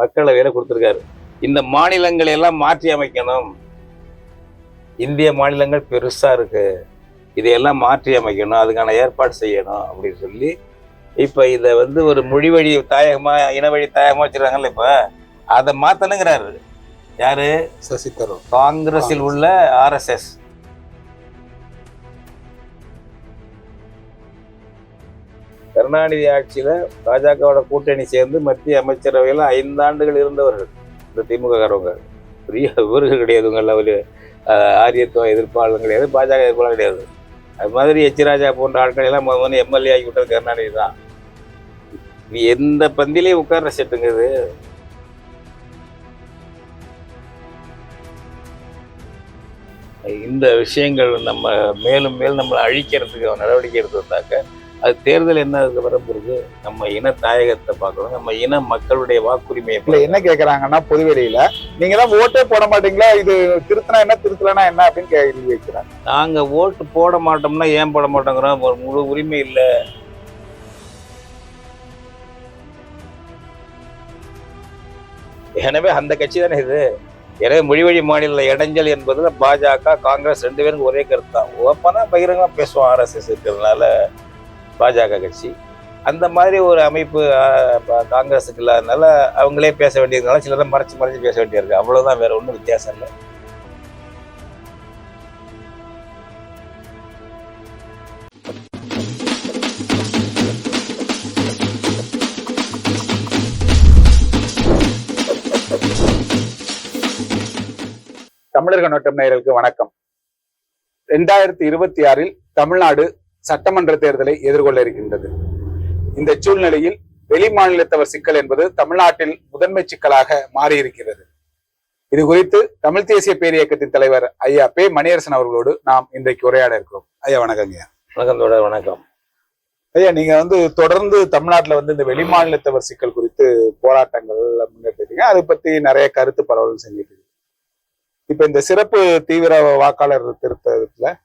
மக்களவையில கொடுத்துருக்காரு. இந்த மாநிலங்களை எல்லாம் மாற்றி அமைக்கணும். இந்திய மாநிலங்கள் பெருசா இருக்கு. இதையெல்லாம் மாற்றி அமைக்கணும். அதுக்கான ஏற்பாடு செய்யணும் அப்படின்னு சொல்லி இப்ப இதை வந்து ஒரு மொழி வழி தாயகமா இன வழி தாயகமா வச்சிருக்காங்கல்ல இப்ப அதை மாத்தணுங்கிறாரு. யாரு? சசி தரூர். காங்கிரஸில் உள்ள ஆர்எஸ்எஸ் கருணாநிதி ஆட்சியில் பாஜகவோட கூட்டணி சேர்ந்து மத்திய அமைச்சரவையில் ஐந்தாண்டுகள் இருந்தவர்கள். இந்த திமுக காரவங்க பெரிய இவர்கள் கிடையாது உங்கள் ஒரு ஆரியத்துவ எதிர்ப்பாளரும் கிடையாது பாஜக எதிர்ப்பாளர் கிடையாது. அது மாதிரி எச் ராஜா போன்ற ஆட்கள் எல்லாம் முதல் முதல்ல எம்எல்ஏ ஆகி விட்டது கருணாநிதி தான். நீ எந்த பந்திலையும் உட்கார்ற செட்டுங்கிறது இந்த விஷயங்கள் நம்ம மேலும் மேலும் நம்மளை அழிக்கிறதுக்கு நடவடிக்கை எடுத்திருந்தாக்க அது தேர்தல் என்ன அதுக்கு வரப்போகுது நம்ம இன தாயகத்தை பார்க்கணும். நம்ம இன மக்களுடைய வாக்குரிமையை இல்ல என்ன கேக்குறாங்கன்னா பொதுவெளியில நீங்க தான் ஓட்டே போட மாட்டீங்களா? இது திருத்தினா என்ன திருத்தலனா என்ன அப்படின்னு கேள்வி வைக்கிறாங்க. நாங்க ஓட்டு போட மாட்டோம்னா ஏன் போட மாட்டோங்கிறோம்? ஒரு முழு உரிமை இல்லை. எனவே அந்த கட்சி தானே இது? எனவே மொழிவழி மாநில இடைஞ்சல் என்பது பாஜக காங்கிரஸ் ரெண்டு பேரும் ஒரே கருத்து? தான் ஓப்பனா பகிரங்கமா பேசுவோம் ஆர்எஸ்எஸ் இருக்கிறதுனால பாஜக கட்சி. அந்த மாதிரி ஒரு அமைப்பு காங்கிரஸுக்கு இல்லாதனால அவங்களே பேச வேண்டியதுனால சிலரை மறைச்சு மறைச்சு பேச வேண்டியிருக்கு. அவ்வளோதான் வேற ஒன்றும் வித்தியாசம் இல்லை. தமிழர் நோட்டம் நேயர்களுக்கு வணக்கம். ரெண்டாயிரத்தி இருபத்தி ஆறில் தமிழ்நாடு சட்டமன்ற தேர்தலை எதிர்கொள்ள இருக்கின்றது. இந்த சூழ்நிலையில் வெளி மாநிலத்தவர் சிக்கல் என்பது தமிழ்நாட்டில் முதன்மை சிக்கலாக மாறியிருக்கிறது. இது குறித்து தமிழ் தேசிய பேரியக்கத்தின் தலைவர் ஐயா பே மணியரசன் அவர்களோடு நாம் இன்றைக்கு உரையாட இருக்கிறோம். ஐயா வணக்கங்க வணக்கம் தொடர் வணக்கம். ஐயா நீங்க வந்து தொடர்ந்து தமிழ்நாட்டுல வந்து இந்த வெளிமாநிலத்தவர் சிக்கல் குறித்து போராட்டங்கள் முன்னெடுத்தீங்க அதை பத்தி நிறைய கருத்து பரவல் செஞ்சுட்டு. இப்ப இந்த சிறப்பு தீவிர வாக்காளர் திருத்தத்துல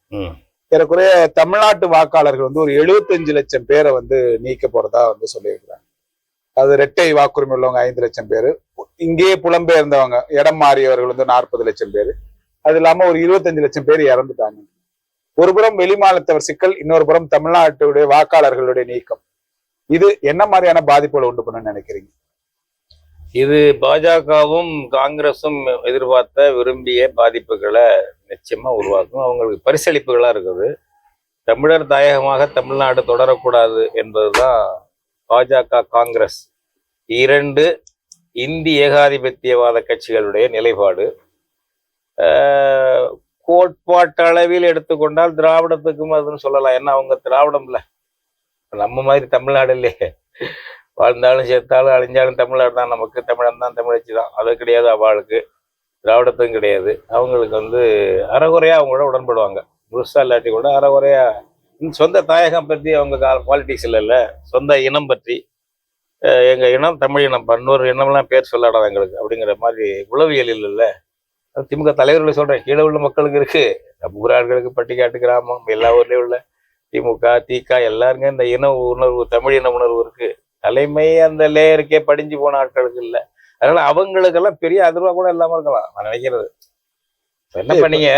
ஏறக்குறைய தமிழ்நாட்டு வாக்காளர்கள் வந்து ஒரு 75 லட்சம் பேரை வந்து நீக்க போறதா வந்து சொல்லியிருக்கிறாங்க. அது ரெட்டை வாக்குரிமை உள்ளவங்க ஐந்து லட்சம் பேர் இங்கேயே புலம்பெயர்ந்தவங்க இடம் மாறியவர்கள் வந்து நாற்பது லட்சம் பேர். அது இல்லாம ஒரு 25 லட்சம் பேர் இறந்துட்டாங்க. ஒரு புறம் வெளிமாநிலத்தவர் சிக்கல் இன்னொரு புறம் தமிழ்நாட்டுடைய வாக்காளர்களுடைய நீக்கம். இது என்ன மாதிரியான பாதிப்புகளை உண்டு பண்ணு நினைக்கிறீங்க? இது பாஜகவும் காங்கிரஸும் எதிர்பார்த்த விரும்பிய பாதிப்புகளை நிச்சயமா உருவாக்கும். அவங்களுக்கு பரிசளிப்புகளா இருக்குது. தமிழர் தாயகமாக தமிழ்நாடு தொடரக்கூடாது என்பதுதான் பாஜக காங்கிரஸ் இரண்டு இந்தி ஏகாதிபத்தியவாத கட்சிகளுடைய நிலைப்பாடு. ஆஹ், கோட்பாட்டளவில் எடுத்துக்கொண்டால் திராவிடத்துக்கும் அதுன்னு சொல்லலாம். ஏன்னா அவங்க திராவிடம் நம்ம மாதிரி தமிழ்நாடு இல்லையே. வாழ்ந்தாலும் சேர்த்தாலும் அழிஞ்சாலும் தமிழர் தான். நமக்கு தமிழன் தான் தமிழச்சி தான். அது கிடையாது அவளுக்கு. திராவிடத்தும் கிடையாது. அவங்களுக்கு வந்து அறகுறையா அவங்களோட உடன்படுவாங்க. முழுசா இல்லாட்டி கூட அறகுறையாக சொந்த தாயகம் பற்றி அவங்க குவாலிட்டிஸ் இல்லைல்ல சொந்த இனம் பற்றி எங்கள் இனம் தமிழ் இனம் பன்னூறு இனம்லாம் பேர் சொல்லாடாது எங்களுக்கு. அப்படிங்கிற மாதிரி உளவியல் இல்லைல்ல திமுக தலைவர்களை சொல்கிறேன் கீழே உள்ள மக்களுக்கு இருக்குது நம்ம ஊராட்களுக்கு பட்டிக்காட்டு கிராமம் எல்லா ஊர்லேயும் உள்ள திமுக திக எல்லாருங்க இந்த இன உணர்வு தமிழ் இன உணர்வு இருக்குது தலைமை அந்த லேயருக்கே படிஞ்சு போன ஆட்களுக்கு இல்ல. அதனால அவங்களுக்கெல்லாம் பெரிய அதிர்வா கூட இல்லாம இருக்கலாம் நான் நினைக்கிறது. என்ன பண்ணீங்க?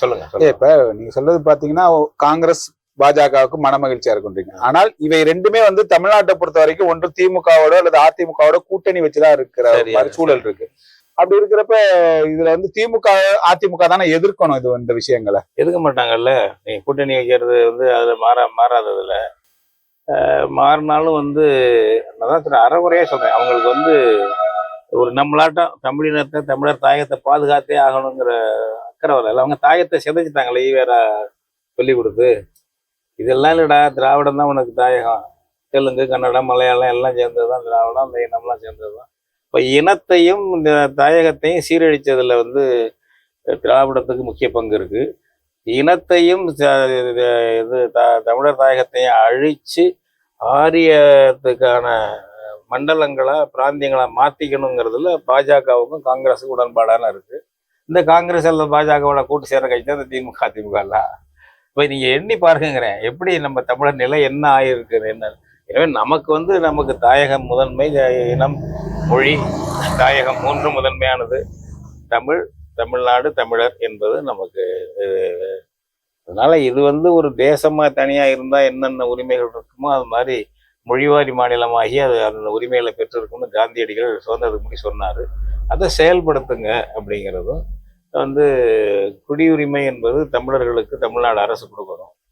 சொல்லுங்க இப்ப நீங்க சொல்றது பாத்தீங்கன்னா காங்கிரஸ் பாஜகவுக்கு மனமகிழ்ச்சியா இருக்குன்றீங்க. ஆனால் இவை ரெண்டுமே வந்து தமிழ்நாட்டை பொறுத்த வரைக்கும் ஒன்று திமுகவோட அல்லது அதிமுகவோட கூட்டணி வச்சுதான் இருக்கிற மாதிரி சூழல் இருக்கு. அப்படி இருக்கிறப்ப இதுல வந்து திமுக அதிமுக தானே எதிர்க்கணும் இது இந்த விஷயங்களை? எதுக்க மாட்டாங்கல்ல? நீங்க கூட்டணி வைக்கிறது வந்து அதுல மாற மாறாததுல. மாறினாலும் வந்து நான் சொல்றேன் அறகுறையா சொல்கிறேன் அவங்களுக்கு வந்து ஒரு நம்மளாட்டம் தமிழினத்தை தமிழர் தாயகத்தை பாதுகாத்தே ஆகணுங்கிற அக்கறை வரல அவங்க தாயத்தை சிதைச்சிட்டாங்களே வேற சொல்லி கொடுத்து. இதெல்லாம் இல்லைடா திராவிடம் தான் உனக்கு தாயகம். தெலுங்கு கன்னடம் மலையாளம் எல்லாம் சேர்ந்தது தான் திராவிடம் அந்த இனம்லாம் சேர்ந்தது தான் இப்போ இனத்தையும் இந்த தாயகத்தையும் சீரழித்ததில் வந்து திராவிடத்துக்கு முக்கிய பங்கு இருக்குது இனத்தையும் ச- இது த- தமிழர் தாயகத்தையும் அழித்து ஆரியத்துக்கான மண்டலங்களை பிராந்தியங்களை மாற்றிக்கணுங்கிறதுல பாஜகவுக்கும் காங்கிரஸுக்கும் உடன்பாடான இருக்கு. இந்த காங்கிரஸ் அல்ல பாஜகவோட கூட்டு சேர கட்சி தான் இந்த திமுக அதிமுக இப்போ நீங்க எண்ணி பாருங்கிறேன் எப்படி நம்ம தமிழர் நிலை என்ன ஆகியிருக்குது என்ன? எனவே நமக்கு வந்து நமக்கு தாயகம் முதன்மை த- இனம் மொழி தாயகம் மூன்று முதன்மையானது. தமிழ் தமிழ்நாடு தமிழர் என்பது நமக்கு அதனால இது வந்து ஒரு தேசமா தனியா இருந்தா என்னென்ன உரிமைகள் இருக்குமோ அது மாதிரி மொழிவாரி மாநிலமாகி அது அந்த உரிமைகளை பெற்றிருக்கும்னு காந்தியடிகள் சுதந்திரத்துக்கு முன்னாடி சொன்னாரு. அதை செயல்படுத்துங்க அப்படிங்கிறதும் வந்து குடியுரிமை என்பது தமிழர்களுக்கு தமிழ்நாடு அரசு கொடுக்கணும்.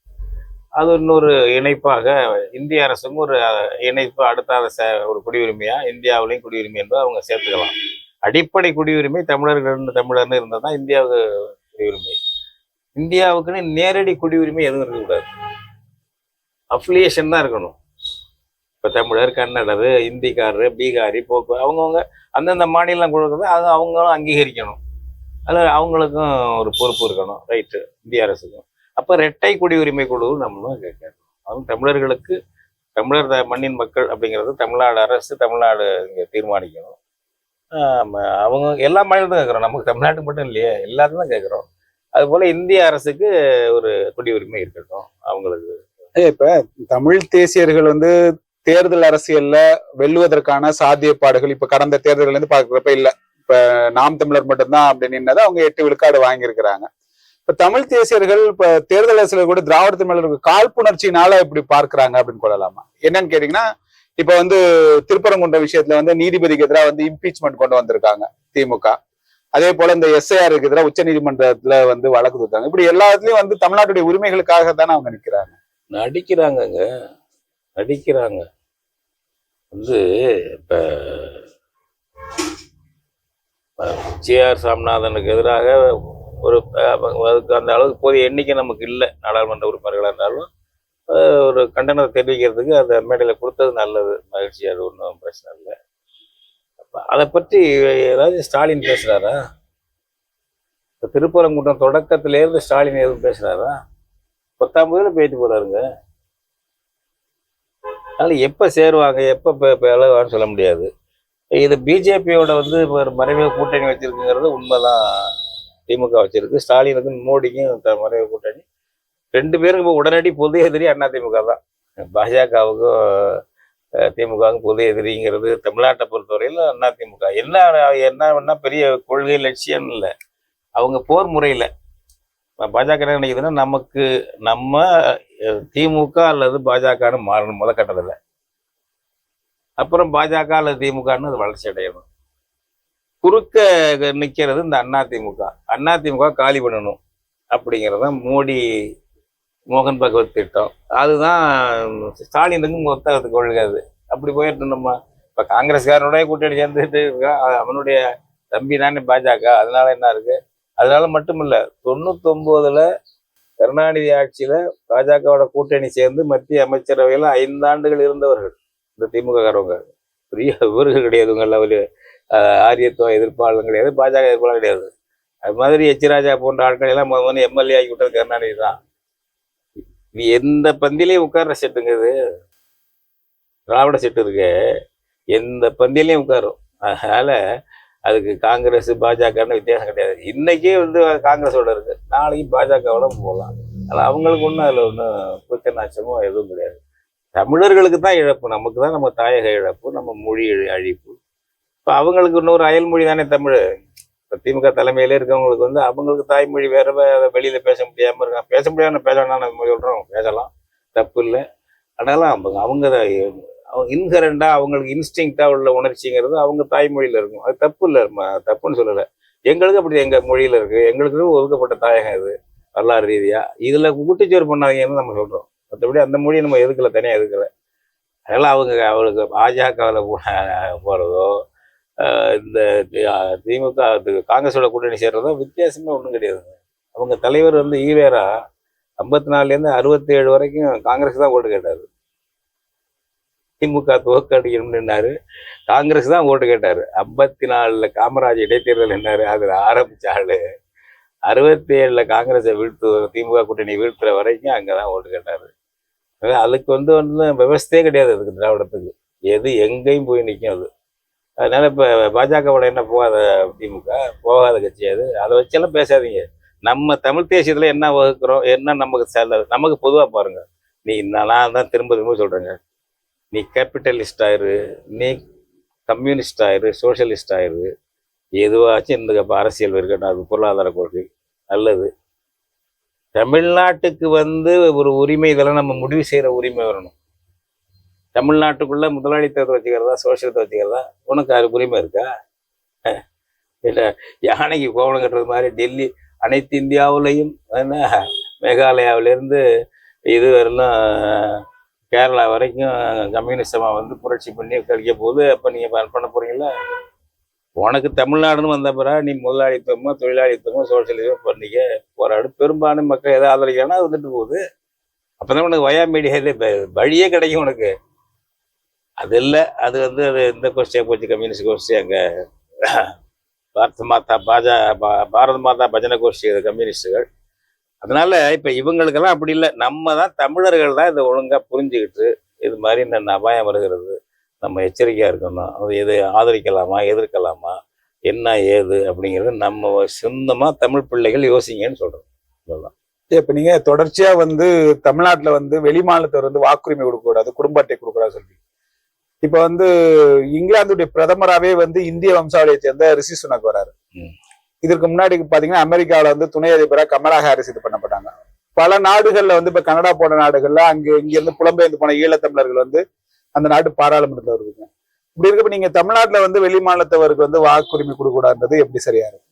அது இன்னொரு இணைப்பாக இந்திய அரசுக்கும் ஒரு இணைப்பு அடுத்தாத ச- ஒரு குடியுரிமையா இந்தியாவிலையும் குடியுரிமை என்பது அவங்க சேர்த்துக்கலாம். அடிப்படை குடியுரிமை தமிழர்கள் தமிழர்னு இருந்தால் தான் இந்தியாவுக்கு குடியுரிமை. இந்தியாவுக்குன்னு நேரடி குடியுரிமை எதுவும் இருக்கக்கூடாது. அஃபிலியேஷன் தான் இருக்கணும். இப்போ தமிழர் கன்னடர் இந்திக்காரரு பீகாரி போக்கு அவங்கவுங்க அந்தந்த மாநிலம் கொடுக்குறது அது அவங்களும் அங்கீகரிக்கணும். அதில் அவங்களுக்கும் ஒரு பொறுப்பு இருக்கணும் ரைட்டு இந்திய அரசுக்கும். அப்போ ரெட்டை குடியுரிமை குழு நம்மளும் கேட்கணும். அதுவும் தமிழர்களுக்கு தமிழர் த- மண்ணின் மக்கள் அப்படிங்கிறது தமிழ்நாடு அரசு தமிழ்நாடு இங்கே தீர்மானிக்கணும். அவங்க எல்லா மாநிலத்தையும் கேட்குறோம் நமக்கு தமிழ்நாட்டுக்கு மட்டும் இல்லையே எல்லாத்தையும் தான் கேட்குறோம் அதுபோல் இந்திய அரசுக்கு ஒரு குடியுரிமை இருக்கட்டும் அவங்களுக்கு. இப்போ இப்ப தமிழ் தேசியர்கள் வந்து தேர்தல் அரசியல்ல வெல்லுவதற்கான சாத்தியப்பாடுகள் இப்ப கடந்த தேர்தல்ல இருந்து பாக்குறப்ப இல்ல. இப்ப நாம் தமிழர் மட்டும்தான் அப்படி நின்னதை அவங்க எட்டு விழுக்காடு வாங்கியிருக்கிறாங்க. இப்ப தமிழ் தேசியர்கள் இப்ப தேர்தல் அரசியல் கூட திராவிட தமிழர்களுக்கு காழ்ப்புணர்ச்சினால இப்படி பார்க்கிறாங்க அப்படின்னு கொள்ளலாமா? என்னன்னு கேட்டீங்கன்னா இப்ப வந்து திருப்பரங்குன்ற விஷயத்துல வந்து நீதிபதிக்கு எதிராக வந்து இம்பீச்மெண்ட் கொண்டு வந்திருக்காங்க திமுக. அதே போல இந்த எஸ்ஐஆருக்கு எதிராக உச்ச நீதிமன்றத்துல வந்து வழக்கு கொடுத்தாங்க இப்படி எல்லாத்துலயும் வந்து தமிழ்நாட்டுடைய உரிமைகளுக்காக தானே அவங்க நிக்கிறாங்க. நடிக்கிறாங்கங்க. நடிக்கிறாங்க. வந்து இப்ப ஜிஆர் சாமிநாதனுக்கு எதிராக ஒரு அதுக்கு அந்த அளவுக்கு போதிய எண்ணிக்கை நமக்கு இல்லை. நாடாளுமன்ற உறுப்பினர்களாக இருந்தாலும் ஒரு கண்டனத்தை தெரிவிக்கிறதுக்கு அந்த மேடையில் கொடுத்தது நல்லது. மகிழ்ச்சி அது ஒன்றும் பிரச்சனை இல்லை. அதை பற்றி ஏதாவது ஸ்டாலின் பேசுகிறாரா இப்போ திருப்பரங்குன்றம் தொடக்கத்திலேருந்து ஸ்டாலின் எதுவும் பேசுகிறாரா பத்தாம் பேர் பேட்டி போகிறாருங்க அதனால் எப்போ சேருவாங்க எப்போ பிளவான்னு சொல்ல முடியாது. இது பிஜேபியோட வந்து ஒரு மறைமுக கூட்டணி வச்சிருக்குங்கிறது உண்மைதான். திமுக வச்சிருக்கு. ஸ்டாலினுக்கும் மோடிக்கும் த- மறைமுக கூட்டணி. ரெண்டு பேரும் இப்போ உடனடி பொது எதிரி அண்ணா திமுக தான். பாஜகவுக்கும் திமுகவுக்கும் பொது எதிரிங்கிறது தமிழ்நாட்டை பொறுத்தவரையில் அண்ணா திமுக. என்ன என்ன வேணா பெரிய கொள்கை லட்சியம் இல்லை. அவங்க போர் முறையில். பாஜக என்ன நினைக்குதுன்னா நமக்கு நம்ம திமுக அல்லது பாஜகன்னு மாறணும் முத கட்டத்தில். அப்புறம் பாஜக அல்லது திமுகன்னு அது வளர்ச்சி அடையணும். குறுக்க நிற்கிறது இந்த அண்ணா திமுக. அண்ணா திமுக காலி பண்ணணும் அப்படிங்கிறது தான் மோடி மோகன் பகவத் திட்டம். அதுதான் ஸ்டாலினுக்கும் மொத்தத்துக்கு கொள்கை அப்படி போயிட்டு நம்ம இப்போ காங்கிரஸ்காரனுடைய கூட்டணி சேர்ந்துட்டு இருக்கான் அவனுடைய தம்பி தானே பாஜக அதனால என்ன இருக்கு? அதனால மட்டும் இல்லை தொண்ணூத்தொன்பதுல கருணாநிதி ஆட்சியில பாஜகவோட கூட்டணி சேர்ந்து மத்திய அமைச்சரவையில் ஐந்தாண்டுகள் இருந்தவர்கள் இந்த திமுக காரவங்க பெரிய இவர்கள் கிடையாது உங்கள ஒரு ஆரியத்துவ எதிர்ப்பாளரும் கிடையாது பாஜக எதிர்ப்பாளர் கிடையாது. அது மாதிரி எச் ராஜா போன்ற ஆட்கள் எல்லாம் முதல்ல எம்எல்ஏ ஆகி விட்டது கருணாநிதி தான். இது எந்த பந்திலையும் உட்கார்ற செட்டுங்கிறது? திராவிட செட்டு இருக்கு. எந்த பந்திலையும் உட்காரும். அதனால அதுக்கு காங்கிரஸ் பாஜகன்னு வித்தியாசம் கிடையாது. இன்னைக்கே வந்து காங்கிரஸோட இருக்கு. நாளைக்கு பாஜகவோட போகலாம் ஆனால் அவங்களுக்கு ஒன்றும் அதில் ஒன்றும் கூச்ச எதுவும் கிடையாது. தமிழர்களுக்கு தான் இழப்பு. நமக்கு தான் நம்ம தாயக இழப்பு நம்ம மொழி அழிப்பு. இப்போ அவங்களுக்கு இன்னொரு அயல்மொழி தானே தமிழ். திமுக தலைமையிலே இருக்கவங்களுக்கு வந்து அவங்களுக்கு தாய்மொழி வேற வெளியில் பேச முடியாமல் இருக்காங்க. பேச முடியாமல் பேச வேணாம் நம்ம சொல்கிறோம் பேசலாம். தப்பு இல்லை. ஆனாலும் அவங்க அவங்க இன்ஹரண்டா அவங்களுக்கு இன்ஸ்டிங்டாக உள்ள உணர்ச்சிங்கிறது அவங்க தாய்மொழியில் இருக்கும். அது தப்பு இல்லை தப்புன்னு சொல்லலை. எங்களுக்கு அப்படி எங்கள் மொழியில் இருக்குது எங்களுக்கு ஒதுக்கப்பட்ட தாயகம் இது வரலாறு ரீதியாக இதில் கூட்டுச்சோறு பண்ணாதீங்கன்னு நம்ம சொல்கிறோம் மற்றபடி அந்த மொழியை நம்ம எதுக்கலை தனியாக எதுக்கலை. அதனால் அவங்க அவளுக்கு பாஜகவில் போறதோ போகிறதோ இந்த திமுக காங்கிரஸோட கூட்டணி சேர்றதும் வித்தியாசமே ஒன்றும் கிடையாதுங்க அவங்க தலைவர் வந்து ஈவேரா ஐம்பத்தி நாலுலேருந்து அறுபத்தி ஏழு வரைக்கும் காங்கிரஸ் தான் ஓட்டு கேட்டாரு. திமுக துவக்கடிக்கணும்னு நின்னாரு. காங்கிரஸ் தான் ஓட்டு கேட்டாரு. ஐம்பத்தி நாலில் காமராஜ் இடைத்தேர்தல் நின்னாரு. அதுல ஆரம்பிச்ச ஆளு. அறுபத்தி ஏழுல காங்கிரஸை வீழ்த்து திமுக கூட்டணி வீழ்த்துற வரைக்கும் அங்கதான் ஓட்டு கேட்டாரு. அதுக்கு வந்து வந்து விவசாயே கிடையாது அதுக்கு திராவிடத்துக்கு. எது எங்கேயும் போய் நிற்கும் அது. அதனால இப்போ பாஜகவோட என்ன போகாத திமுக? போகாத கட்சி அது. அதை வச்செல்லாம் பேசாதீங்க. நம்ம தமிழ் தேசியத்தில் என்ன வகுக்கிறோம்? என்ன நமக்கு செல்ல நமக்கு பொதுவாக பாருங்கள் நீ நான் தான் திரும்ப திரும்ப சொல்கிறேங்க நீ கேபிட்டலிஸ்ட் ஆயிரு. நீ கம்யூனிஸ்ட் ஆயிரு. சோஷியலிஸ்ட் ஆயிரு. எதுவாச்சும் இந்த அரசியல் இருக்கட்டும் அது பொருளாதார கொள்கை. நல்லது. தமிழ்நாட்டுக்கு வந்து ஒரு உரிமை இதெல்லாம் நம்ம முடிவு செய்கிற உரிமை வரணும். தமிழ்நாட்டுக்குள்ளே முதலாளித்துவத்தை வச்சுக்கிறதா சோசியலத்தை வச்சுக்கிறதா உனக்கு அது உரிமை இருக்கா? இல்லை யானைக்கு கோவணம் கட்டுறது மாதிரி டெல்லி அனைத்து இந்தியாவுலேயும் என்ன மேகாலயாவிலேருந்து இது வரலாம் கேரளா வரைக்கும் கம்யூனிசமாக வந்து புரட்சி பண்ணி கழிக்க போகுது. அப்போ நீங்கள் பண்ண போகிறீங்களா உனக்கு தமிழ்நாடுன்னு வந்த பிறகு நீ முதலாளித்துவமோ தொழிலாளித்துவமோ சோசியலிசமோ பண்ணிக்க போராடு பெரும்பான்மை மக்கள் எதை ஆதரிக்கிறானா வந்துட்டு போகுது. அப்போ தான் உனக்கு வயா மீடியாவில் வழியே கிடைக்கும் உனக்கு. இல்லை அது வந்து அது இந்த கோஷ்டியாக போச்சு கம்யூனிஸ்ட் கோஷ்டி அங்கே பாரத மாதா பாஜா பா- பாரத மாதா பஜனை கோஷ்டி அது கம்யூனிஸ்டுகள் அதனால இப்போ இவங்களுக்கெல்லாம் அப்படி இல்லை. நம்ம தான் தமிழர்கள் தான் இதை ஒழுங்காக புரிஞ்சுக்கிட்டு இது மாதிரி இந்த அபாயம் வருகிறது. நம்ம எச்சரிக்கையாக இருக்கணும். அது எது ஆதரிக்கலாமா எதிர்க்கலாமா என்ன ஏது அப்படிங்கிறது நம்ம சொந்தமாக தமிழ் பிள்ளைகள் யோசிங்கன்னு சொல்கிறோம் அவ்வளவுதான். இப்போ நீங்கள் தொடர்ச்சியாக வந்து தமிழ்நாட்டில் வந்து வெளி மாநிலத்தவர் வந்து வாக்குரிமை கொடுக்கக்கூடாது குடும்ப அட்டை கொடுக்கூடாது சொல்றீங்க. இப்ப வந்து இங்கிலாந்துடைய பிரதமராவே வந்து இந்திய வம்சாவளியை சேர்ந்த ரிஷி சுனக் வராரு. இதற்கு முன்னாடி பாத்தீங்கன்னா அமெரிக்கால வந்து துணை அதிபரா கமலா ஹாரிஸ் இது பண்ணப்பட்டாங்க. பல நாடுகள்ல வந்து இப்ப கனடா போன்ற நாடுகள்ல அங்க இங்க இருந்து புலம்பெயர்ந்து போன ஈழத்தமிழர்கள் வந்து அந்த நாட்டு பாராளுமன்றத்தில் இருக்குங்க இப்படி இருக்கப்ப நீங்க தமிழ்நாட்டுல வந்து வெளி மாநிலத்தவருக்கு வந்து வாக்குரிமை கொடுக்க கூடாதுன்றது எப்படி சரியா இருக்கும்?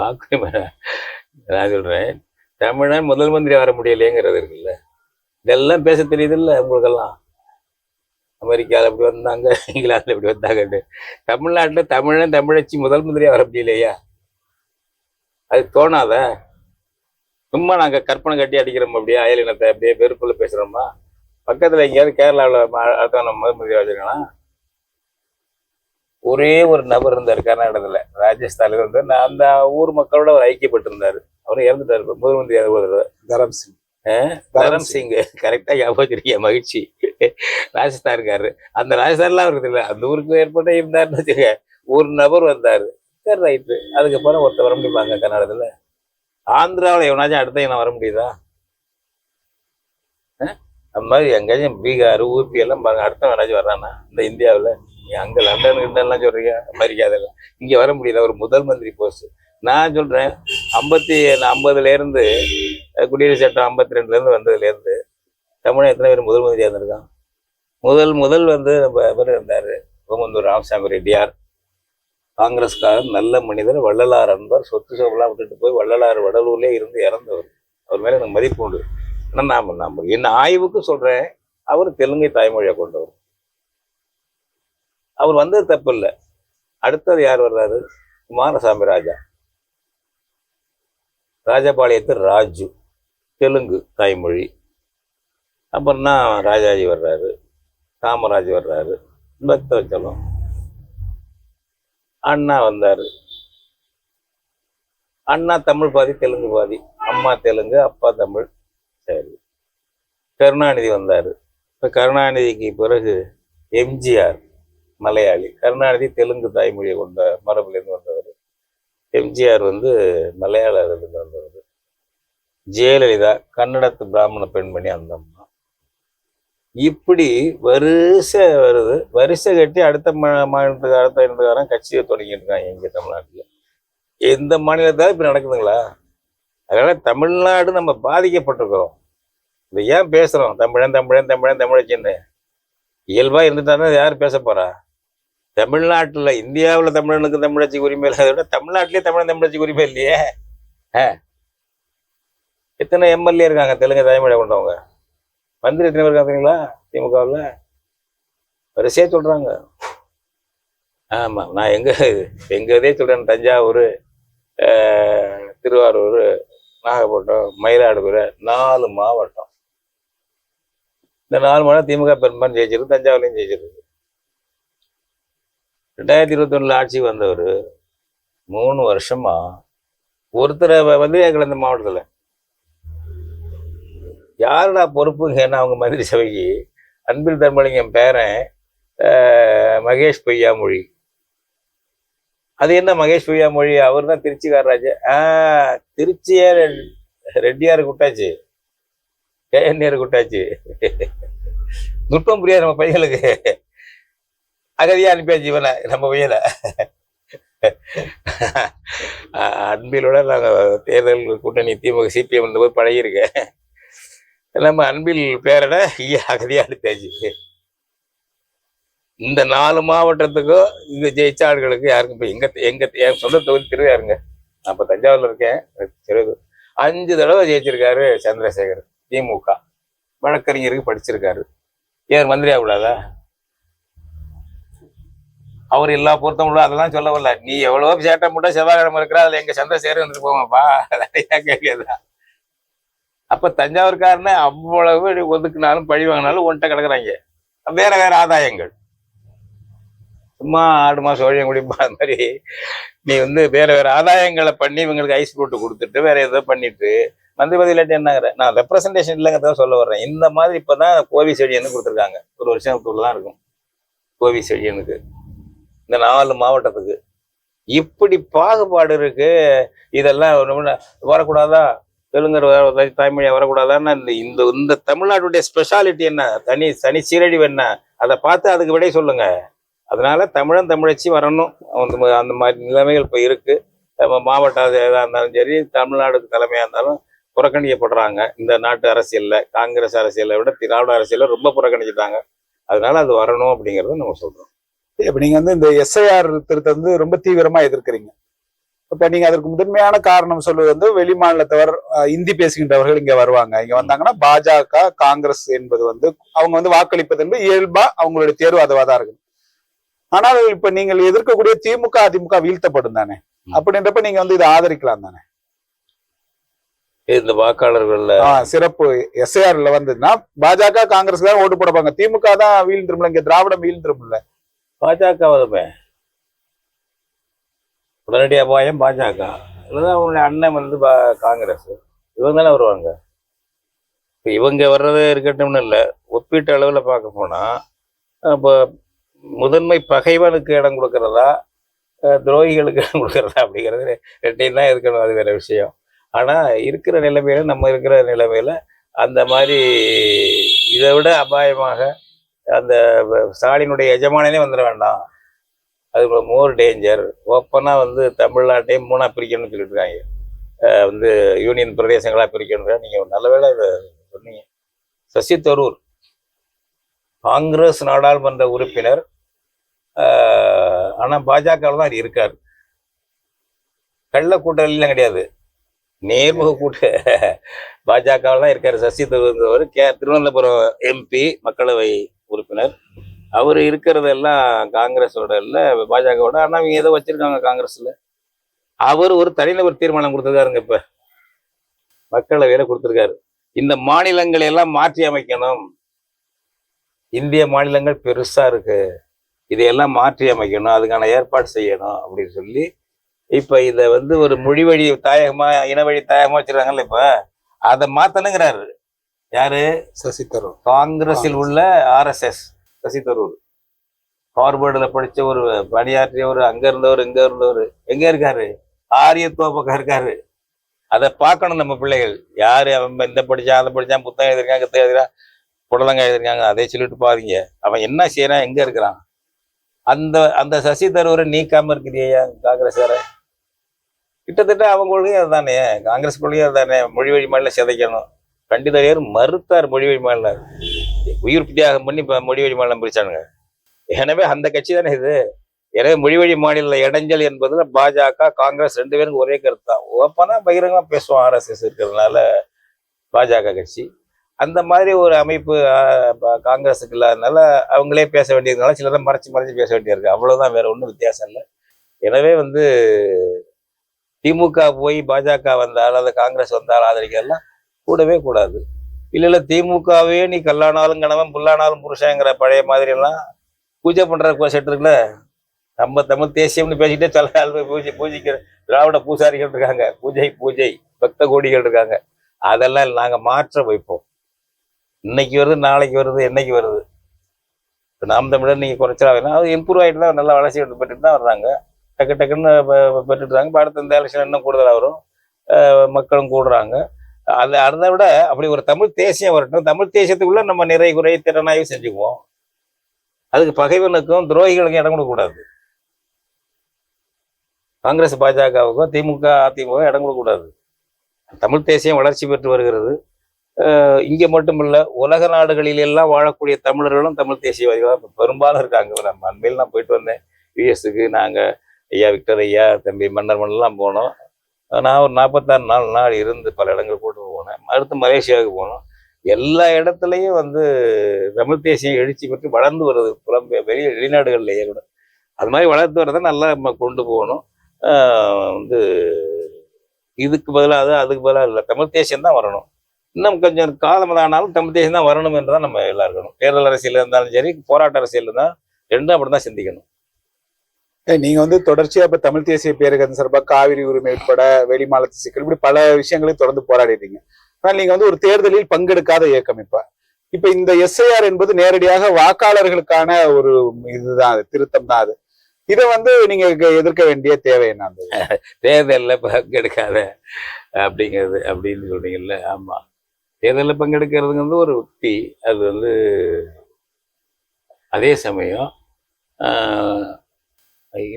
வாக்குரிமை நான் சொல்கிறேன் தமிழன் முதல் மந்திரி வர முடியலையேங்கிறது இருக்குல்ல. இதெல்லாம் பேச தெரியுதுல்ல உங்களுக்கெல்லாம். அமெரிக்காவில் அப்படி வந்தாங்க இங்கிலாந்துல இப்படி வந்தாங்கன்னு. தமிழ்நாட்டில் தமிழன் தமிழச்சி முதல் முதலியாக வர முடியலையா அது தோணாத. சும்மா நாங்கள் கற்பனை கட்டி அடிக்கிறோம் அப்படியே அயலினத்தை அப்படியே வெறுப்புல பேசுகிறோமா பக்கத்தில் எங்கேயாவது கேரளாவில் அடுத்த நம்ம முதல் முதலியாக வச்சிருக்கலாம் ஒரே ஒரு நபர் இருந்தார் கர்நாடகத்தில் ராஜஸ்தான்ல இருந்து அந்த ஊர் மக்களோட அவர் ஐக்கியப்பட்டிருந்தார். அவரும் இறந்துட்டார் முதல் மந்திரி ஒரு தரம் சிங். தரம் சிங். கரெக்டா ஞாபகம் மகிழ்ச்சி. ராஜஸ்தான் இருக்காரு அந்த ராஜஸ்தான்லாம் அவருக்கு இல்லை அந்த ஊருக்கு ஏற்பட்ட இருந்தாருன்னு வச்சுக்க ஒரு நபர் வந்தாரு. சரி ரைட்டு. அதுக்கப்புறம் ஒருத்தர் வர முடியுமாங்க கர்நாடகத்துல? ஆந்திராவில் எவனாச்சும் அடுத்த இனம் வர முடியுதா? அந்த மாதிரி எங்கேயாச்சும் பீகார் ஊபி எல்லாம் பாருங்க அடுத்த எவனாச்சும் வர்றானா? இந்த இந்தியாவில். அங்கே லண்டன் கிண்டன்லாம் சொல்றீங்க அமெரிக்கா அதெல்லாம் இங்கே வர முடியல. ஒரு முதல் மந்திரி போஸ்ட் நான் சொல்றேன் ஐம்பத்தி ஐம்பதுல இருந்து குடியரசு சட்டம் ஐம்பத்தி ரெண்டுலேருந்து வந்ததுலேருந்து வந்ததுல இருந்து தமிழன் எத்தனை பேர் முதல் மந்திரியா இருந்திருக்கான்? முதல் முதல் வந்து நம்ம இவர் இருந்தார் ஓமந்தூர் ராமசாமி ரெட்டியார். காங்கிரஸ்காரர் நல்ல மனிதர் வள்ளலார் அன்பர் சொத்து சோபெல்லாம் விட்டுட்டு போய் வள்ளலார் வடலூர்லேயே இருந்து இறந்தவர். அவர் மேலே எனக்கு மதிப்பு உண்டு. ஆனால் நாம் நாம் என்ன ஆய்வுக்கு சொல்றேன் அவர் தெலுங்கை தாய்மொழியா கொண்டவர். அவர் வந்தது தப்பு இல்லை. அடுத்தது யார் வர்றாரு? குமாரசாமி ராஜா. ராஜபாளையத்து ராஜு தெலுங்கு தாய்மொழி. அப்புறம்னா ராஜாஜி வர்றாரு காமராஜ் வர்றாரு பக்தவச்சலம் அண்ணா வந்தாரு. அண்ணா தமிழ் பாதி தெலுங்கு பாதி. அம்மா தெலுங்கு அப்பா தமிழ். சரி. கருணாநிதி வந்தாரு. இப்போ கருணாநிதிக்கு பிறகு எம்ஜிஆர் மலையாளி. கருணாநிதி தெலுங்கு தாய்மொழியை கொண்ட மரபுலேருந்து வந்தார். எம்ஜிஆர் வந்து மலையாளத்திலிருந்து வந்தவர் ஜெயலலிதா கன்னடத்து பிராமண பெண்மணி அந்த அம்மா. இப்படி வரிசை வருது. வரிசை கட்டி அடுத்த மா- மாநிலத்துக்கு அடுத்த இனத்துக்காரன் கட்சியை தொடங்கிட்டு இருக்காங்க எங்க தமிழ்நாட்டில். எந்த மாநிலத்தாவது இப்படி நடக்குதுங்களா? அதனால தமிழ்நாடு நம்ம பாதிக்கப்பட்டிருக்கிறோம். இதை ஏன் பேசுறோம்? தமிழன் தமிழன் தமிழன் தமிழச்சின்னு. இயல்பா இருந்துட்டாருன்னா யார் பேச போறா? தமிழ்நாட்டுல இந்தியாவுல தமிழனுக்கு தமிழச்சி உரிமை இல்லாத விட தமிழ்நாட்டிலே தமிழன் தமிழச்சி உரிமை இல்லையே? எத்தனை எம்எல்ஏ இருக்காங்க தெலுங்கு தாய்மொழி கொண்டவங்க? மந்திரி எத்தனை பேர் இருக்காங்களா திமுகவில்? வரிசையா சொல்றாங்க. ஆமா நான் எங்க எங்க இதே சொல்றேன். தஞ்சாவூர் ஆஹ், திருவாரூர் நாகப்பட்டினம் மயிலாடுதுறை நாலு மாவட்டம். இந்த நாலு மாவட்டம் திமுக பெரும்பாலும் ஜெயிச்சிருக்கு தஞ்சாவூர்லையும் ஜெயிச்சிருக்கு. ரெண்டாயிரத்தி இருபத்தி ஆட்சி வந்தவர் மூணு வருஷமா ஒருத்தரை வந்து எங்களை இந்த மாவட்டத்தில். யாருடா பொறுப்புங்க? என்ன அவங்க மந்திரி சபைக்கு? அன்பில் தர்மலிங்கம் பேரன் மகேஷ் பொய்யாமொழி. அது என்ன மகேஷ் பொய்யாமொழி? அவர் தான் திருச்சிக்காரராஜ் ஆ திருச்சியே ரெ- ரெட்டியார் விட்டாச்சு கேஎன்ஆர் குட்டாச்சு நுட்பம் புரியாது நம்ம பையனுக்கு. அகதியா அனுப்பியாச்சு இவனை நம்ம பையன அன்பிலோட நாங்கள் தேர்தல் கூட்டணி திமுக சிபிஎம் இருந்த போது பழகியிருக்கேன் நம்ம அன்பில் பேரட ஐயா அகதியா அனுப்பியாச்சு இந்த நாலு மாவட்டத்துக்கும் இங்க ஜெயிச்ச ஆளுகளுக்கு யாருக்கும் இப்போ எங்க எங்க என் சொந்த தொகுதி திருவையாருங்க நான் இப்போ தஞ்சாவூர்ல இருக்கேன் சிறுது அஞ்சு தடவை ஜெயிச்சிருக்காரு சந்திரசேகர் திமுக. வழக்கறிஞருக்கு படிச்சிருக்காரு. ஏன் மந்திரியா கூடாதா அவர் எல்லா பொருத்தமுள்ள அதெல்லாம் சொல்ல வரல நீ எவ்வளவோ சேட்டை மட்டும் செவ்வாய்க்கிழமை இருக்கிற அதுல எங்க சந்திரசேகர் வந்துட்டு போவாப்பா கேட்குதா அப்ப தஞ்சாவூர்காரனை அவ்வளவு ஒதுக்குனாலும் பழி வாங்கினாலும் ஒன்ட்ட கிடக்குறாங்க. வேற வேற ஆதாயங்கள். சும்மா ஆடு மாசம் ஒழியம் குடிப்பா மாதிரி. நீ வந்து வேற வேற ஆதாயங்களை பண்ணி இவங்களுக்கு ஐஸ் போட்டு கொடுத்துட்டு வேற ஏதோ பண்ணிட்டு வந்து பதிலாட்டி என்னங்கிற? நான் ரெப்ரசன்டேஷன் இல்லைங்கிறத சொல்ல வர்றேன். இந்த மாதிரி இப்பதான் கோவி செடியன்னு கொடுத்துருக்காங்க. ஒரு வருஷம் தான் இருக்கும். கோவிசெடியனுக்கு இந்த நாலு மாவட்டத்துக்கு. இப்படி பாகுபாடு இருக்கு. இதெல்லாம் வரக்கூடாதா? தெலுங்கர் தாய்மொழியா வரக்கூடாதான்னு இந்த இந்த இந்த தமிழ்நாட்டுடைய ஸ்பெஷாலிட்டி என்ன? தனி தனி சீரழிவு என்ன? அதை பார்த்து அதுக்கு விடை சொல்லுங்க. அதனால தமிழன் தமிழச்சி வரணும். அந்த அந்த மாதிரி நிலைமைகள் இப்போ இருக்கு. நம்ம மாவட்ட இதாக இருந்தாலும் சரி தமிழ்நாடுக்கு தலைமையாக இருந்தாலும் புறக்கணிக்கப்படுறாங்க. இந்த நாட்டு அரசியலில் காங்கிரஸ் அரசியலை விட திராவிட அரசியலில் ரொம்ப புறக்கணிச்சிட்டாங்க. அதனால அது வரணும் அப்படிங்கிறத நம்ம சொல்கிறோம் இப்ப நீங்க வந்து இந்த எஸ்ஐஆர் திருத்தம் வந்து ரொம்ப தீவிரமா எதிர்க்கிறீங்க. இப்ப நீங்க அதற்கு முதன்மையான காரணம் சொல்வது வந்து வெளி மாநிலத்தவர் இந்தி பேசுகின்றவர்கள் இங்க வருவாங்க. இங்க வந்தாங்கன்னா பாஜக காங்கிரஸ் என்பது வந்து அவங்க வந்து வாக்களிப்பது என்பது இயல்பா அவங்களுடைய தேர்வு அதுவா தான் இருக்கு ஆனால் இப்ப நீங்கள் எதிர்க்கக்கூடிய திமுக அதிமுக வீழ்த்தப்படும் தானே. அப்படின்றப்ப நீங்க வந்து இதை ஆதரிக்கலாம் தானே. இந்த வாக்காளர்கள்ல ஆஹ் சிறப்பு. எஸ்ஐஆர்ல வந்ததுன்னா பாஜக காங்கிரஸ் தான் ஓட்டு போடப்பாங்க. திமுக தான் வீழ்ந்துருமில்ல இங்க திராவிடம் வீழ்ந்துருமில்ல பாஜக வருமே? உடனடி அபாயம் பாஜக. இல்லைன்னா அவங்களுடைய அண்ணன் வந்து பா- காங்கிரஸ். இவங்க தானே வருவாங்க. இப்போ இவங்க வர்றதே இருக்கட்டும்னு இல்லை ஒப்பீட்டு அளவில் பார்க்க போனால் இப்போ முதன்மை பகைவனுக்கு இடம் கொடுக்கறதா துரோகிகளுக்கு இடம் கொடுக்கறதா அப்படிங்கிறது ரெண்டையும் தான் இருக்கணும் அது வேற விஷயம். ஆனால் இருக்கிற நிலைமையில நம்ம இருக்கிற நிலைமையில அந்த மாதிரி இதை விட அபாயமாக அந்த ஸ்டாலினுடைய எஜமானனே வந்துட வேண்டாம். அது மோர் டேஞ்சர். ஓப்பனாக வந்து தமிழ்நாட்டையும் மூணாக பிரிக்கணும்னு சொல்லிட்டு இருக்காங்க வந்து யூனியன் பிரதேசங்களாக பிரிக்கணும் நீங்கள் நல்ல வேலை இதை சொன்னீங்க. சசி தரூர் காங்கிரஸ் நாடாளுமன்ற உறுப்பினர். ஆனால் பாஜகவில் தான் இருக்கார். கள்ள கூட்டணிலாம் கிடையாது. நேர்முக கூட்ட. பாஜகவில் தான் இருக்கார் சசி தரூர்ங்கிறவர் கே திருவனந்தபுரம் எம்பி மக்களவை உறுப்பினர். அவர் இருக்கிறதெல்லாம் காங்கிரஸோட இல்லை பாஜகவோட. ஆனால் அவங்க ஏதோ வச்சிருக்காங்க காங்கிரஸ்ல. அவர் ஒரு தனிநபர் தீர்மானம் கொடுத்துருக்காருங்க இப்ப. மக்களவையில கொடுத்துருக்காரு. இந்த மாநிலங்களை எல்லாம் மாற்றி அமைக்கணும். இந்திய மாநிலங்கள் பெருசா இருக்கு. இதையெல்லாம் மாற்றி அமைக்கணும். அதுக்கான ஏற்பாடு செய்யணும் அப்படின்னு சொல்லி இப்ப இத வந்து ஒரு மொழி வழி தாயகமா இன வழி தாயகமா வச்சிருக்காங்கல்ல இப்ப அதை மாத்தணுங்கிறாரு. யாரு? சசி தரூர். காங்கிரஸில் உள்ள ஆர்எஸ்எஸ் சசி தரூர். ஹார்வர்டில் படிச்ச ஒரு பணியாற்றிய ஒரு அங்க இருந்தவர் இங்க இருந்தவர். எங்க இருக்காரு? ஆரியத்துவ பக்கம் இருக்காரு. அதை பார்க்கணும் நம்ம பிள்ளைகள். யாரு அவன் இந்த படிச்சான் அதை படிச்சான் புத்தகம் எழுதிருக்காங்க கத்தை எழுதிருக்கான் புடலங்க எழுதிருக்காங்க அதை சொல்லிட்டு பாருங்க அவன் என்ன செய்யறான் எங்க இருக்கிறான்? அந்த அந்த சசி தரூரை நீக்காம இருக்கிறியா காங்கிரஸ் வேற கிட்டத்தட்ட அவங்க கொள்கையும் அதுதானே. காங்கிரஸ் கொள்கையும் அதுதானே. மொழி வழி மாநிலம் சிதைக்கணும். பண்டிதரையர் மறுத்தார் மொழிவழி மாநிலம் உயிர் தியாகம் பண்ணி இப்போ மொழிவழி மாநிலம் பிரிச்சானுங்க எனவே அந்த கட்சி தானே இது? எனவே மொழிவழி மாநில இடைஞ்சல் என்பதுல பாஜக காங்கிரஸ் ரெண்டு பேரும் ஒரே கருத்து? தான் ஓப்பனா பகிரங்கமா பேசுவோம் ஆர்எஸ்எஸ் இருக்கிறதுனால பாஜக கட்சி. அந்த மாதிரி ஒரு அமைப்பு காங்கிரஸுக்கு இல்லாதனால அவங்களே பேச வேண்டியதுனால சிலரை மறைச்சு மறைச்சு பேச வேண்டியிருக்கு. அவ்வளவுதான் வேற ஒன்றும் வித்தியாசம் இல்லை. எனவே வந்து திமுக போய் பாஜக வந்தால் அல்லது காங்கிரஸ் வந்தால் ஆதரிக்கலாம். கூடவே கூடாது. இல்லை இல்லை திமுகவே நீ கல்லானாலும் கணவன் புல்லானாலும் புருஷங்கிற பழைய மாதிரி எல்லாம் பூஜை பண்ணுற செட் இருக்குல்ல? நம்ம தமிழ் தேசியம்னு பேசிக்கிட்டே சில ஆள் பூஜை பூஜைக்கிற திராவிட பூசாரிகள் இருக்காங்க. பூஜை பூஜை பக்த கோடிகள் இருக்காங்க. அதெல்லாம் நாங்கள் மாற்ற வைப்போம். இன்னைக்கு வருது நாளைக்கு வருது என்னைக்கு வருது? இப்போ நாம் தமிழர் நீங்கள் குறைச்சலாங்கன்னா அது இம்ப்ரூவ் ஆகிட்டு தான் நல்லா வளர்ச்சி பெற்றுட்டு தான் வர்றாங்க. டக்கு டக்குன்னு பெற்றுட்டுறாங்க இப்போ அடுத்த இந்த எலெக்ஷன் இன்னும் கூடுதலாக வரும். மக்களும் கூடுறாங்க. அது அதை விட அப்படி ஒரு தமிழ் தேசியம் வரட்டும். தமிழ் தேசியத்துக்குள்ள நம்ம நிறை குறை திறனாய்வு செஞ்சுக்குவோம். அதுக்கு பகைவனுக்கும் துரோகிகளுக்கும் இடம் கொடுக்கக்கூடாது. காங்கிரஸ் பாஜகவுக்கும் திமுக அதிமுக இடம் கொடுக்கக்கூடாது. தமிழ் தேசியம் வளர்ச்சி பெற்று வருகிறது. அஹ் இங்க மட்டுமல்ல உலக நாடுகளில் எல்லாம் வாழக்கூடிய தமிழர்களும் தமிழ் தேசியவாதிகளாக பெரும்பாலும் இருக்காங்க. நம்ம அண்மையில் நான் போயிட்டு வந்தேன். யூஎஸ்க்கு நாங்க ஐயா விக்டர் ஐயா தம்பி மன்னர் மன்னர்லாம் போனோம். நான் ஒரு நாற்பத்தாறு நாலு நாள் இருந்து பல இடங்கள் கூட்டு போனேன். அடுத்து மலேசியாவுக்கு போனோம். எல்லா இடத்துலையும் வந்து தமிழ் தேசியம் எழுச்சி பெற்று வளர்ந்து வருது புலம்பெய வெளி வெளிநாடுகள்லேயே கூட. அது மாதிரி வளர்த்து வரதை நல்லா நம்ம கொண்டு போகணும். வந்து இதுக்கு பதிலாக அதுக்கு பதிலாக இல்லை. தமிழ் தேசியம் தான் வரணும். இன்னும் கொஞ்சம் காலமதானாலும் தமிழ் தேசியம் தான் வரணும் என்று தான் நம்ம எல்லாம் இருக்கணும் தேர்தல் அரசியல் இருந்தாலும் சரி போராட்ட அரசியல் இருந்தால் ரெண்டும் அப்படி தான் சிந்திக்கணும். நீங்க வந்து தொடர்ச்சியா இப்ப தமிழ் தேசிய பேரகத்தின் சார்பாக காவிரி உரிமை உட்பட வெளிமாநிலத்து சிக்கல் இப்படி பல விஷயங்களையும் தொடர்ந்து போராடிட்டீங்க. ஆனால் நீங்க வந்து ஒரு தேர்தலில் பங்கெடுக்காத இயக்கம் இப்ப இப்ப இந்த எஸ்ஐஆர் என்பது நேரடியாக வாக்காளர்களுக்கான ஒரு இதுதான் அது திருத்தம் தான் அது. இதை வந்து நீங்க எதிர்க்க வேண்டிய தேவை என்ன தேர்தலில் பங்கெடுக்காத அப்படிங்கிறது அப்படின்னு சொல்றீங்கல்ல? ஆமா. தேர்தலில் பங்கெடுக்கிறதுங்கிறது ஒரு உக்தி அது வந்து அதே சமயம் ஆஹ்,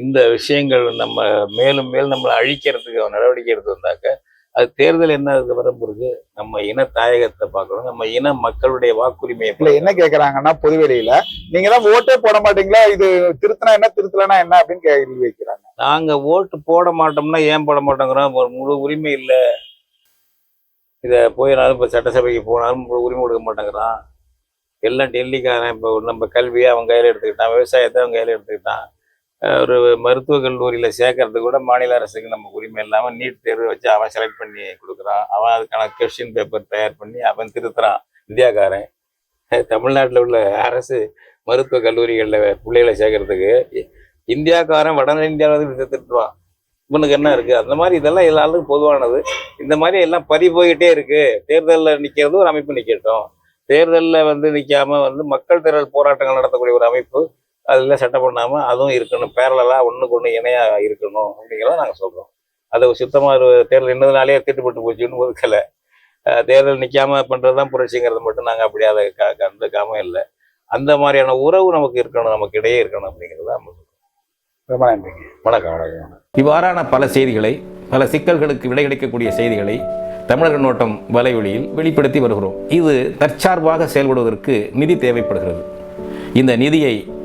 இந்த விஷயங்கள் நம்ம மேலும் மேலும் நம்மளை அழிக்கிறதுக்கு நடவடிக்கை எடுத்து வந்தாக்க அது தேர்தல் என்ன வரம்பு இருக்கு நம்ம இன தாயகத்தை பார்க்கணும். நம்ம இன மக்களுடைய வாக்குரிமையை இல்ல என்ன கேக்குறாங்கன்னா பொதுவெளியில நீங்க தான் ஓட்டே போட மாட்டீங்களா? இது திருத்தினா என்ன திருத்தலனா என்ன அப்படின்னு கேள்வி வைக்கிறாங்க. நாங்க ஓட்டு போட மாட்டோம்னா ஏன் போட மாட்டோங்கிறோம்? ஒரு முழு உரிமை இல்லை. இதை போயினாலும் இப்போ சட்டசபைக்கு போனாலும் முழு உரிமை கொடுக்க மாட்டேங்கிறான். எல்லாம் டெல்லிக்காரன் இப்போ நம்ம கல்வியை அவன் கையில் எடுத்துக்கிட்டான் விவசாயத்தை அவன் கையில் எடுத்துக்கிட்டான். ஒரு மருத்துவக் கல்லூரியில் சேர்க்கறதுக்கு கூட மாநில அரசுக்கு நம்ம உரிமை இல்லாமல் நீட் தேர்வு வச்சு அவன் செலக்ட் பண்ணி கொடுக்குறான். அவன் அதுக்கான கொஸ்டின் பேப்பர் தயார் பண்ணி அவன் திருத்துறான். இந்தியாக்காரன். தமிழ்நாட்டில் உள்ள அரசு மருத்துவக் கல்லூரிகளில் பிள்ளைகளை சேர்க்கறதுக்கு இந்தியாக்காரன் வட இந்தியாவில் திருத்துறான் இவனுக்கு என்ன இருக்குது அந்த மாதிரி இதெல்லாம் எல்லாருக்கும் பொதுவானது. இந்த மாதிரி எல்லாம் பறி போய்கிட்டே இருக்கு. தேர்தலில் நிற்கிறது ஒரு அமைப்பு நிற்கட்டும் தேர்தலில் வந்து நிற்காம வந்து மக்கள் திரள் போராட்டங்கள் நடத்தக்கூடிய ஒரு அமைப்பு அதில் சட்டம் பண்ணாமல் அதுவும் இருக்கணும். பேரலாக ஒன்றுக்கு ஒன்று இணையாக இருக்கணும் அப்படிங்கிறத நாங்கள் சொல்கிறோம் அது சுத்தமாக ஒரு தேர்தல் இன்னதுனாலே திட்டுப்பட்டு போச்சுன்னு ஒதுக்கலை தேர்தல் நிற்காம பண்ணுறது தான் புரட்சிங்கிறது மட்டும் நாங்கள் அப்படி அதை க கண்டுக்காம இல்லை. அந்த மாதிரியான உறவு நமக்கு இருக்கணும் நமக்கு இடையே இருக்கணும் அப்படிங்கிறத நம்ம சொல்றோம். ரொம்ப நன்றி. வணக்கம் வணக்கம். இவ்வாறான பல செய்திகளை பல சிக்கல்களுக்கு விடை கிடைக்கக்கூடிய செய்திகளை தமிழர் நோட்டம் வலைவழியில் வெளிப்படுத்தி வருகிறோம். இது தற்சார்பாக செயல்படுவதற்கு நிதி தேவைப்படுகிறது. இந்த நிதியை